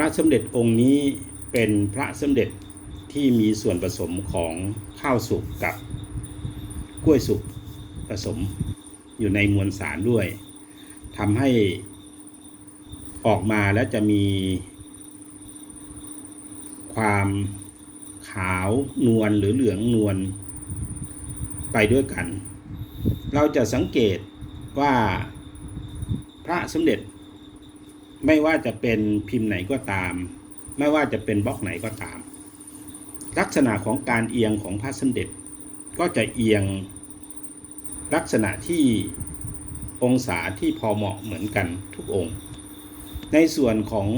ระสมเด็จองค์นี้เป็นพระสมเด็จที่มีส่วนผสมของข้าวสุกกับกล้วยสุกผสมอยู่ในมวลสารด้วยทำให้ออกมาแล้วจะมีความขาวนวลหรือเหลืองนวลไปด้วยกัน เราจะสังเกตว่าพระสมเด็จ ไม่ว่าจะเป็นพิมพ์ไหนก็ตาม ไม่ว่าจะเป็นบล็อกไหนก็ตาม ลักษณะของการเอียงของพระสมเด็จ ก็จะเอียงลักษณะที่องศาที่พอเหมาะเหมือนกันทุกองค์ ในส่วนของ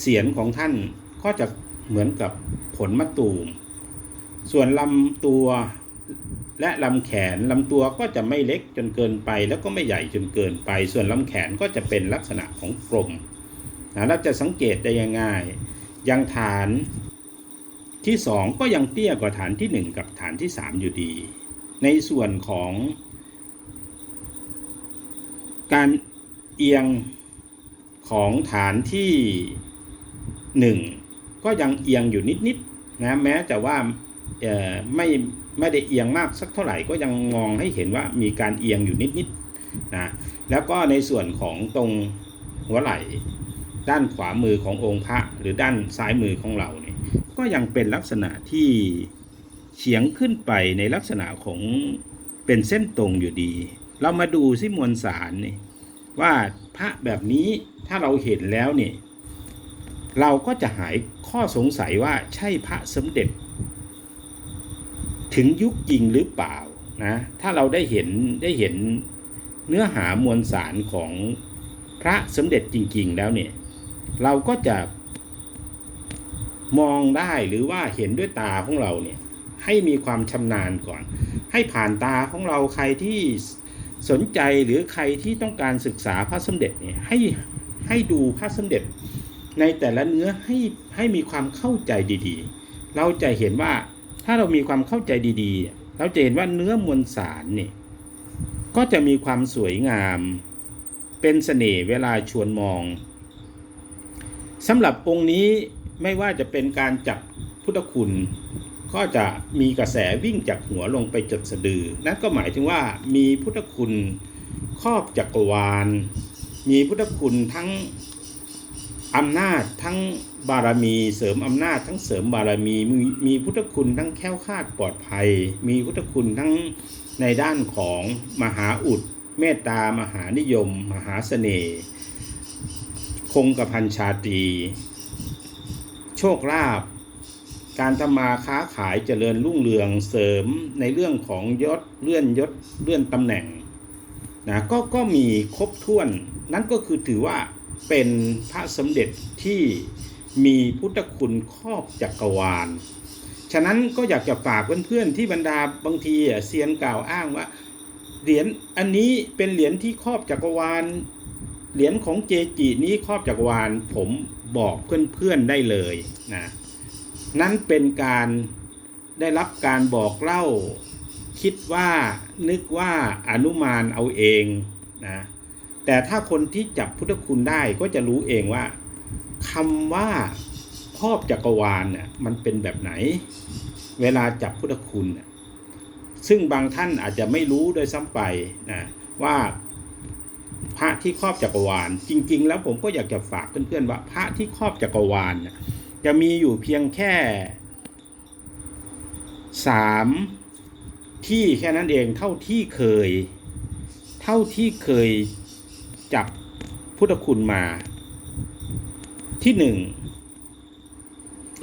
เสียงของท่านก็จะเหมือนกับผลมะตูม ส่วนลำตัว และลำแขนลำตัวก็จะไม่เล็กจนเกินไป แล้วก็ไม่ใหญ่จนเกินไป ส่วนลำแขนก็จะเป็นลักษณะของกลมนะเราจะสังเกตได้ง่ายๆยังฐานที่สองก็ยังเตี้ยกว่าฐานที่หนึ่งกับฐานที่สามอยู่ดี ในส่วนของการเอียงของฐานที่หนึ่งก็ยังเอียงอยู่นิดๆนะแม้จะว่าไม่ ไม่ได้เอียงมากสักเท่าไหร่ก็ยังมองให้เห็นว่ามีการเอียงอยู่นิดๆนะแล้วก็ในส่วนของตรงหัวไหล่ด้านขวามือขององค์พระหรือด้านซ้ายมือของเราเนี่ยก็ยังเป็นลักษณะที่เฉียงขึ้นไปในลักษณะของเป็นเส้นตรงอยู่ดี เรามาดูซิมวลสารนี่ว่าพระแบบนี้ถ้าเราเห็นแล้วเนี่ยเราก็จะหายข้อสงสัยว่าใช่พระสมเด็จ ถึงยุคจริงหรือเปล่านะถ้าเราได้เห็นได้เห็นเนื้อหามวลสารของพระสมเด็จจริง ๆ แล้วเนี่ยเราก็จะมองได้หรือว่าเห็นด้วยตาของเราเนี่ยให้มีความชำนาญก่อน ให้ผ่านตาของเราใครที่สนใจหรือใครที่ต้องการศึกษาพระสมเด็จเนี่ยให้ให้ดูพระสมเด็จ ในแต่ละเนื้อให้ให้มีความเข้าใจดีๆ เราจะเห็นว่า ถ้าเรามีความเข้าใจดีๆ เราจะเห็นว่าเนื้อมวลสารเนี่ยก็จะมีความสวยงาม เป็นเสน่ห์เวลาชวนมองสำหรับองค์นี้ไม่ว่าจะเป็นการจับพุทธคุณ ก็จะมีกระแสวิ่งจากหัวลงไปจดสะดือ นั่นก็หมายถึงว่ามีพุทธคุณครอบจักรวาล มีพุทธคุณทั้ง อำนาจทั้งบารมีเสริมอำนาจทั้งเสริมบารมีมีมีพุทธคุณทั้งแค้วคาดปลอดภัย มีพุทธคุณทั้งในด้านของมหาอุดเมตตามหานิยม มหาเสน่ห์คงกระพันชาตรีโชคลาภการทำมาค้าขายเจริญรุ่งเรืองเสริมในเรื่องของยศเลื่อนยศเลื่อนตำแหน่งนะก็ก็มีครบถ้วนนั่นก็คือถือว่า เป็นพระสมเด็จที่มีพุทธคุณครอบจักรวาล ฉะนั้นก็อยากจะฝากเพื่อนๆที่บรรดาบางทีเซียนกล่าวอ้างว่าเหรียญอันนี้เป็นเหรียญที่ครอบจักรวาล เหรียญของเจจินี้ครอบจักรวาล ผมบอกเพื่อนๆได้เลยนะนั้นเป็นการได้รับการบอกเล่า คิดว่านึกว่าอนุมานเอาเองนะ แต่ถ้าคนที่จับพุทธคุณได้ก็จะรู้เองว่าคำว่าครอบจักรวาลเนี่ยมันเป็นแบบไหน เวลาจับพุทธคุณ ซึ่งบางท่านอาจจะไม่รู้โดยซ้ำไปนะว่าพระที่ครอบจักรวาล จริง ๆ แล้วผมก็อยากจะฝากเพื่อนๆว่า พระที่ครอบจักรวาลจะมีอยู่เพียงแค่สามที่แค่นั้นเองเท่าที่เคย เท่าที่เคย จับพุทธคุณมาที่หนึ่ง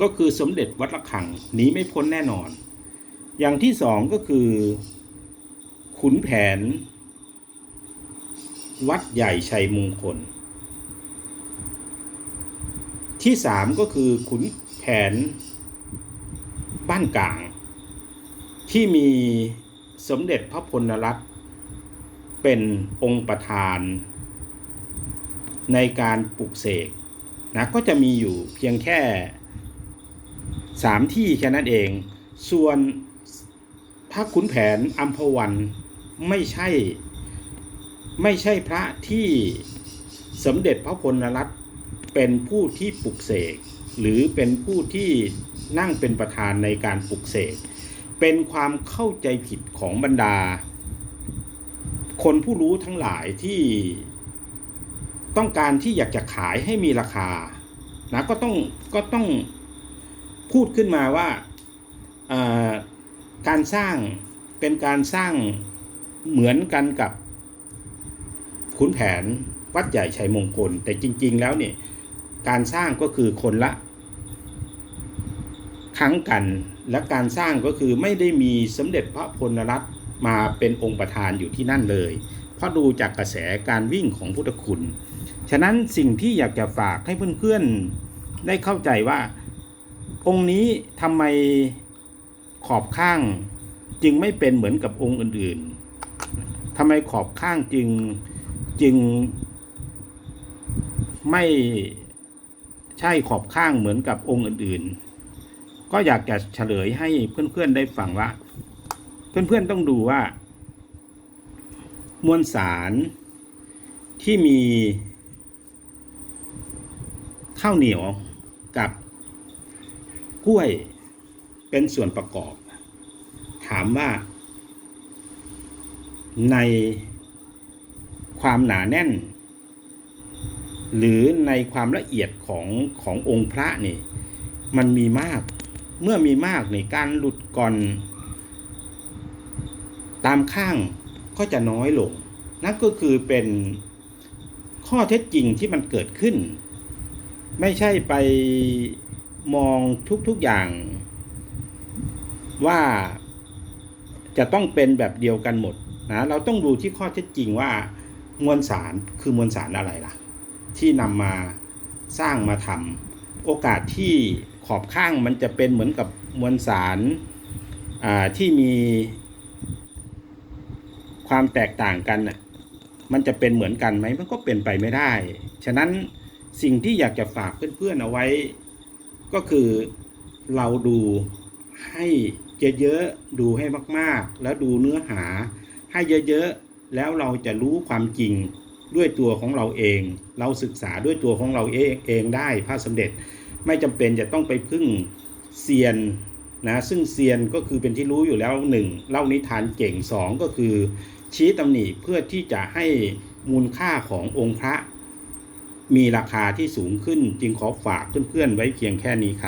ก็คือสมเด็จวัดระฆังหนีไม่พ้นแน่นอน อย่างที่สองก็คือ ขุนแผน วัดใหญ่ชัยมงคล ที่สามก็คือขุนแผน บ้านกลาง ที่มีสมเด็จพระพลรัตน์เป็นองค์ประธาน ในการปลุกเสกนะก็จะมีอยู่เพียงแค่สามที่แค่นั้นเอง ส่วนพระขุนแผนอัมพวันไม่ใช่ ไม่ใช่พระที่สมเด็จพระพลรัตน์เป็นผู้ที่ปลุกเสกหรือเป็นผู้ที่นั่งเป็นประธานในการปลุกเสกเป็นความเข้าใจผิดของบรรดา คนผู้รู้ทั้งหลายที่ ต้องการที่อยากจะขายให้มีราคานะก็ต้องก็ต้องพูดขึ้นมาว่าการสร้างเป็นการสร้างเหมือนกันกับขุนแผนวัดใหญ่ชัยมงคล แต่จริง ๆ แล้วเนี่ยการสร้างก็คือคนละครั้งกันและการสร้างก็คือไม่ได้มีสมเด็จพระพลรัตน์มาเป็นองค์ประธานอยู่ที่นั่นเลย เพราะดูจากกระแสการวิ่งของพุทธคุณ ฉะนั้นสิ่งที่อยากจะฝากให้เพื่อนๆได้เข้าใจว่า องค์นี้ทำไมขอบข้างจึงไม่เป็นเหมือนกับองค์อื่นๆทำไมขอบข้างจึงจึงไม่ใช่ขอบข้างเหมือนกับองค์อื่นๆ ก็อยากจะเฉลยให้เพื่อนๆได้ฟังว่า เพื่อนๆต้องดูว่า มวลสารที่มี ข้าวเหนียวกับกล้วยเป็นส่วนประกอบ ถามว่า ในความหนาแน่น หรือในความละเอียดของขององค์พระนี่ มันมีมากเมื่อมีมากในการหลุดก่อน ตามข้างก็จะน้อยลง นั่นก็คือเป็นข้อเท็จจริงที่มันเกิดขึ้น ไม่ใช่ไปมองทุกๆอย่าง ว่าจะต้องเป็นแบบเดียวกันหมดนะเราต้องดูที่ข้อเท็จจริงว่ามวลสารคือมวลสารอะไรล่ะ ที่นำมาสร้างมาทำโอกาสที่ขอบข้างมันจะเป็นเหมือนกับมวลสารที่มีความแตกต่างกันน่ะมันจะเป็นเหมือนกันไหมมันก็เป็นไปไม่ได้ ฉะนั้น สิ่งที่อยากจะฝากเพื่อนๆเอาไว้ ก็คือเราดูให้เยอะๆดูให้มากๆ แล้วดูเนื้อหาให้เยอะๆแล้วเราจะรู้ความจริงด้วยตัวของเราเอง เราศึกษาด้วยตัวของเราเองเองได้พระสมเด็จไม่จำเป็นจะต้องไปพึ่งเซียนนะซึ่งเซียนก็คือเป็นที่รู้อยู่แล้วหนึ่งเล่านิทานเก่งสองก็คือ ชี้ตำหนิเพื่อที่จะให้มูลค่าขององค์พระ มีราคาที่สูงขึ้นจึงขอฝากเพื่อนๆไว้เพียงแค่นี้ครับ